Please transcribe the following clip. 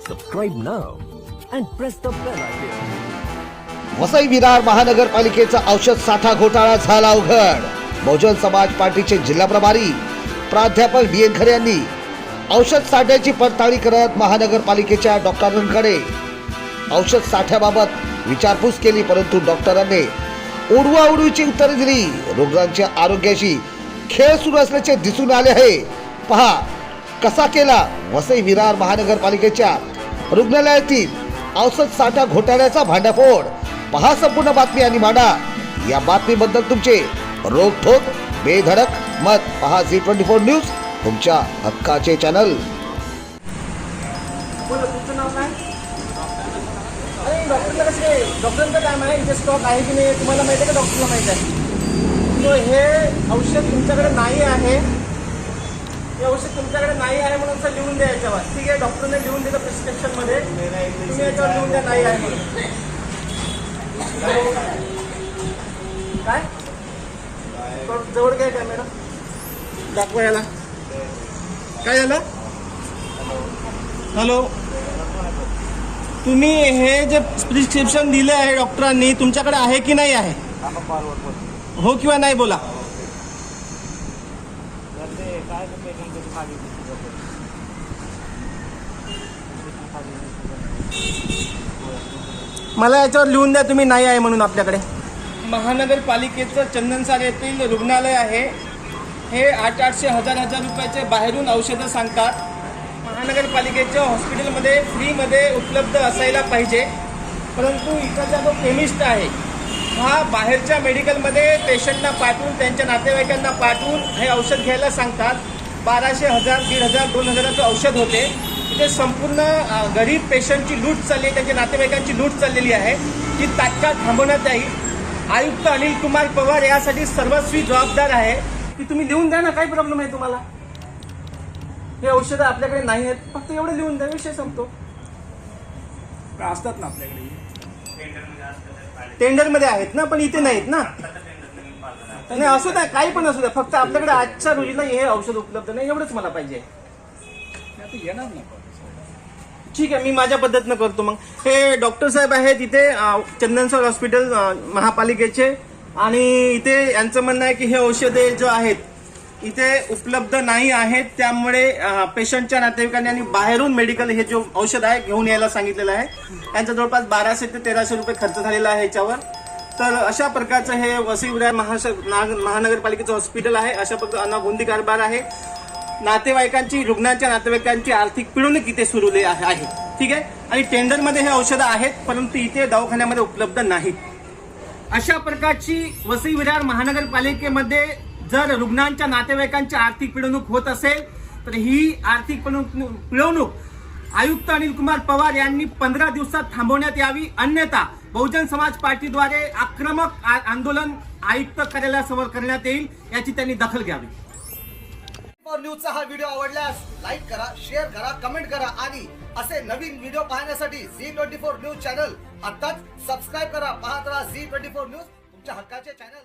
Subscribe now and press the bell icon. Vasai Virar महानगरपालिकेचा औषध साठा घोटाळा झाला उघड बहुजन समाज पार्टीचे जिल्हा प्रभारी प्राध्यापक डी एन खरे यांनी औषध साठ्याची पडताळणी करत महानगरपालिकेच्या डॉक्टरांकडे औषध साठ्याबाबत विचारपूस केली परंतु डॉक्टरांनी उडवाउडवीची उत्तरे दिली. रुग्णांच्या आरोग्याशी खेळ सुरू असल्याचे दिसून आले आहे. पहा कसा केला वसई विरार महानगरपालिकेच्या रुग्णालयातील औषध साठा घोटाळ्याचा भांडाफोड. पहा संपूर्ण बातमी आणि मांडा. या बातमीबद्दल तुमचे रोखोक बेधडक मत. पहा झी ट्वेंटी फोर न्यूज तुमच्या हक्काचे चॅनल. अरे डॉक्टरला कसं काय डॉक्टरांचं काम आहे इथे स्टॉक आहे की नाही तुम्हाला माहिती आहे का डॉक्टरला माहिती आहे? हे औषध तुमच्याकडे नाही आहे हे औषध तुमच्याकडे नाही आहे म्हणून असं लिहून द्या याच्यावर. ठीक आहे डॉक्टरने लिहून दिलं प्रिस्क्रिप्शनमध्ये तुम्ही याच्यावर लिहून द्या नाही आहे म्हणून. काय? जवळ काय कॅमेरा दाखवा याला. काय झालं? हॅलो तुम्ही हे जे प्रिस्क्रिप्शन दिले आहे डॉक्टरांनी तुमच्याकडे आहे की नाही आहे? हो किंवा नाही बोला. मला याच्यावर लिहून द्या तुम्ही नाही आहे म्हणून आपल्याकडे. महानगरपालिकेचं चंदनसार येथील रुग्णालय आहे. हे आठ आठशे हजार हजार रुपयाचे बाहेरून औषधं सांगतात. महानगरपालिकेच्या हॉस्पिटलमध्ये फ्रीमध्ये उपलब्ध असायला पाहिजे. परंतु इकडचा जो केमिस्ट आहे हा बाहेरच्या मेडिकलमध्ये पेशंटना पाठवून त्यांच्या नातेवाईकांना पाठवून हे औषध घ्यायला सांगतात. बाराशे हजार दीड हजार दोन हजाराचं औषध होते. तिथे संपूर्ण गरीब पेशंटची लूट चालली आहे त्यांच्या नातेवाईकांची लूट चाललेली आहे. ती तात्काळ थांबवण्यात येईल. आयुक्त अनिल कुमार पवार यासाठी सर्वस्वी जबाबदार आहे. की तुम्ही लिहून द्या ना काय प्रॉब्लेम आहे तुम्हाला? हे औषधं आपल्याकडे नाही आहेत. फक्त एवढं लिहून द्या विषय संपतो. असतात ना आपल्याकडे? टेंडरमध्ये आहेत ना पण इथे नाहीत ना. नाही असू द्या काही पण असू द्या. फक्त आपल्याकडे आजच्या रोजीला हे औषध उपलब्ध नाही एवढंच मला पाहिजे. आता येणार ना ठीक आहे मी माझ्या पद्धतीनं करतो मग. हे डॉक्टर साहेब आहेत इथे अं, चंदनसर हॉस्पिटल अं, महापालिकेचे. आणि इथे यांचं म्हणणं आहे की हे औषधे जो आहेत इथे उपलब्ध नाही आहेत त्यामुळे पेशंटच्या नातेवाईकांनी आणि बाहेरून मेडिकल हे जो औषध आहे घेऊन यायला सांगितलेलं आहे. त्यांचा जवळपास बाराशे ते तेराशे रुपये खर्च झालेला आहे याच्यावर. तर अशा प्रकारचं हे वसई विरार महाश नाग- महानगरपालिकेचं हॉस्पिटल आहे. अशा प्रकार अनागोंदी कारभार आहे. नातेवाईकांची रुग्णांच्या नातेवाईकांची आर्थिक पिळवणूक इथे सुरू आहे. ठीक आहे? आणि टेंडरमध्ये हे औषधं आहेत परंतु इथे दवाखान्यामध्ये उपलब्ध नाहीत. अशा प्रकारची वसई विरार महानगरपालिकेमध्ये जर रुग्णांच्या नातेवाईकांची आर्थिक पिळवणूक होत असेल तर ही आर्थिक पिळवणूक पिळवणूक आयुक्त अनिल कुमार पवार यांनी पंधरा दिवसात थांबवण्यात यावी. अन्यथा बहुजन समाज पार्टीद्वारे आक्रमक आ- आंदोलन आयुक्त कार्यालयासमोर करण्यात येईल याची त्यांनी दखल घ्यावी. फॉर न्यूजचा हा व्हिडिओ आवडल्यास लाईक करा शेअर करा कमेंट करा आणि असे नवीन व्हिडिओ पाहण्यासाठी Zee twenty four news channel आताच सबस्क्राईब करा. पाहत राहा झी ट्वेंटी फोर न्यूज तुमच्या हक्काचे चॅनल